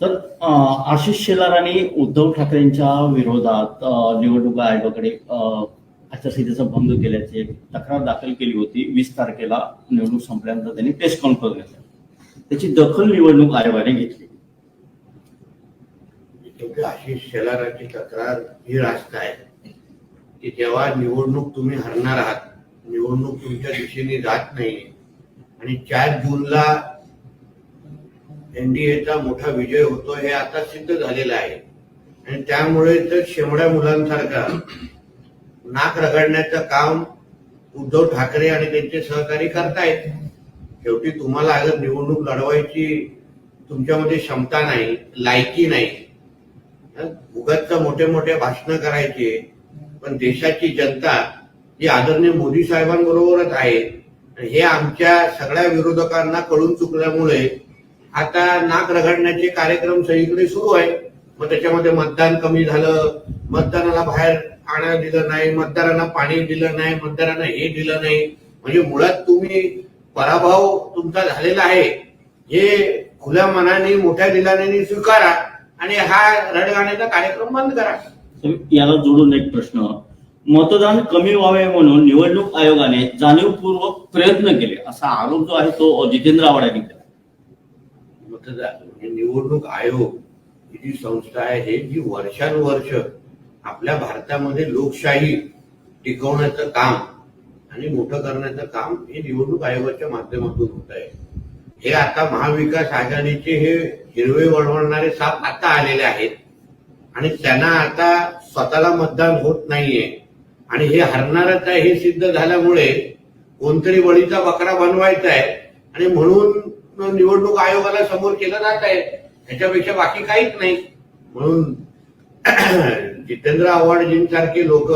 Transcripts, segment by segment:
तर आशिष शेलार आणि उद्धव ठाकरेंच्या विरोधात निवडणूक आयोगाकडे आचारसंहितेचा भंग केल्याची तक्रार दाखल केली होती. वीस तारखेला निवडणूक संपल्यानंतर त्यांनी प्रेस कॉन्फरन्स घेतला. त्याची दखल निवडणूक आयोगाने घेतली. आशिष शेलाराची तक्रार ही रास्त आहे की जेव्हा निवडणूक तुम्ही हरणार आहात निवडणूक तुमच्या दिशेने जात नाही आणि चार जूनला एनडीएचा मोठा विजय होतो हे आता सिद्ध झालेलं आहे. आणि त्यामुळे तर शेमड्या मुलांसारखा नाक रगडण्याचं काम उद्धव ठाकरे आणि त्यांचे सहकारी करतायत. शेवटी तुम्हाला अगर निवडणूक लढवायची तुमच्यामध्ये क्षमता नाही लायकी नाही उगाच मोठे मोठे भाषण करायचे पण देशाची जनता ही आदरणीय मोदी साहेबांबरोबरच आहे. हे आमच्या सगळ्या विरोधकांना कळून चुकल्यामुळे आता नाक रगडण्याचे कार्यक्रम सगळीकडे सुरू आहे. मग त्याच्यामध्ये मतदान कमी झालं. मतदानाला बाहेर आणायला दिलं नाही. मतदारांना पाणी दिलं नाही. मतदारांना हे दिलं नाही. म्हणजे मुळात तुम्ही पराभव तुमचा झालेला आहे. हे खुल्या मनाने मोठ्या दिलाने स्वीकारा आणि हा रडगाण्याचा कार्यक्रम बंद करा. याला जोडून एक प्रश्न. मतदान कमी व्हावे म्हणून निवडणूक आयोगाने जाणीवपूर्वक प्रयत्न केले असा आरोप जो आहे तो जितेंद्र आव्हाड यांनी केला. मतदार म्हणजे निवडणूक आयोग ही जी संस्था आहे हे जी वर्षानुवर्ष आपल्या भारतामध्ये लोकशाही टिकवण्याचं काम आणि मोठं करण्याचं काम हे निवडणूक आयोगाच्या माध्यमातून होत आहे. हे आता महाविकास आघाडीचे हे हिरवे वळवणारे साप आता आलेले आहेत आणि त्यांना आता स्वतःला मतदान होत नाहीये. आणि हे हरणारच आहे हे सिद्ध झाल्यामुळे कोणतरी बळीचा बकरा बनवायचा आहे. आणि म्हणून निवडणूक आयोगाला समोर केलं जात आहे. ह्याच्यापेक्षा बाकी काहीच नाही. म्हणून जितेंद्र आव्हाडजींसारखे लोक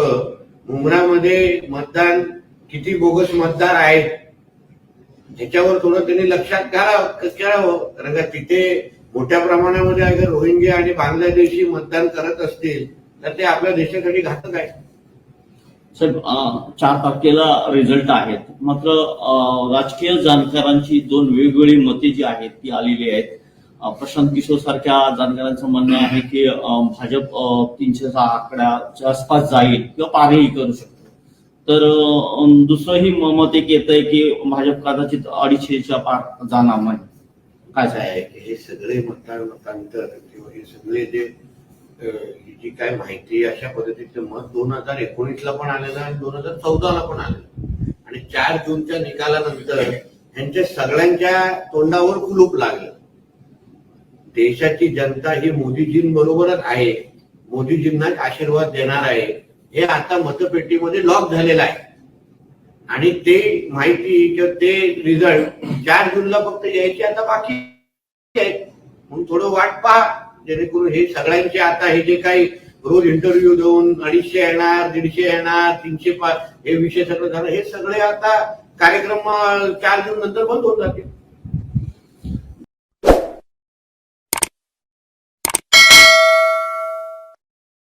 मुंबरामध्ये मतदान किती बोगस मतदार आहेत ह्याच्यावर थोडं त्यांनी लक्षात घ्यावं करावं? कारण का तिथे मोठ्या प्रमाणामध्ये अगर रोहिंग्या आणि बांगलादेशी मतदान करत असतील तर ते आपल्या देशासाठी घातक आहे. साहेब चार तारखेला रिझल्ट आहेत. मात्र राजकीय जाणकारांची दोन वेगवेगळी मते जी आहेत ती आलेली आहेत. प्रशांत किशोर सारख्या जाणकारांचं म्हणणं आहे की भाजप तीनशेचा आकड्याच्या आसपास जाईल किंवा पारही करू शकतो. तर दुसरंही मत एक येत आहे की भाजप कदाचित अडीचशेच्या पार जाणार नाही. काय आहे हे सगळे मतदार मतांतर किंवा हे सगळे जे जी काय माहिती अशा पद्धतीचं मत दोन हजार एकोणीसला पण आलेलं आणि दोन हजार चौदाला पण आलेलं आणि चार जूनच्या निकालानंतर यांच्या सगळ्यांच्या तोंडावर कुलूप लागलं. देशाची जनता ही मोदीजींबरोबरच आहे. मोदीजींनाच आशीर्वाद देणार आहे. हे आता मतपेटीमध्ये लॉक झालेलं आहे. आणि ते माहिती किंवा ते रिझल्ट चार जूनला फक्त यायचे आता बाकी म्हणून थोडं वाट पहा. जेणेकरून हे सगळ्यांचे आता हे जे काही रोज इंटरव्ह्यू देऊन अडीचशे येणार दीडशे येणार तीनशे पाच हे विषय सगळं झालं हे सगळे आता कार्यक्रम चार जून नंतर बंद होऊन जातील.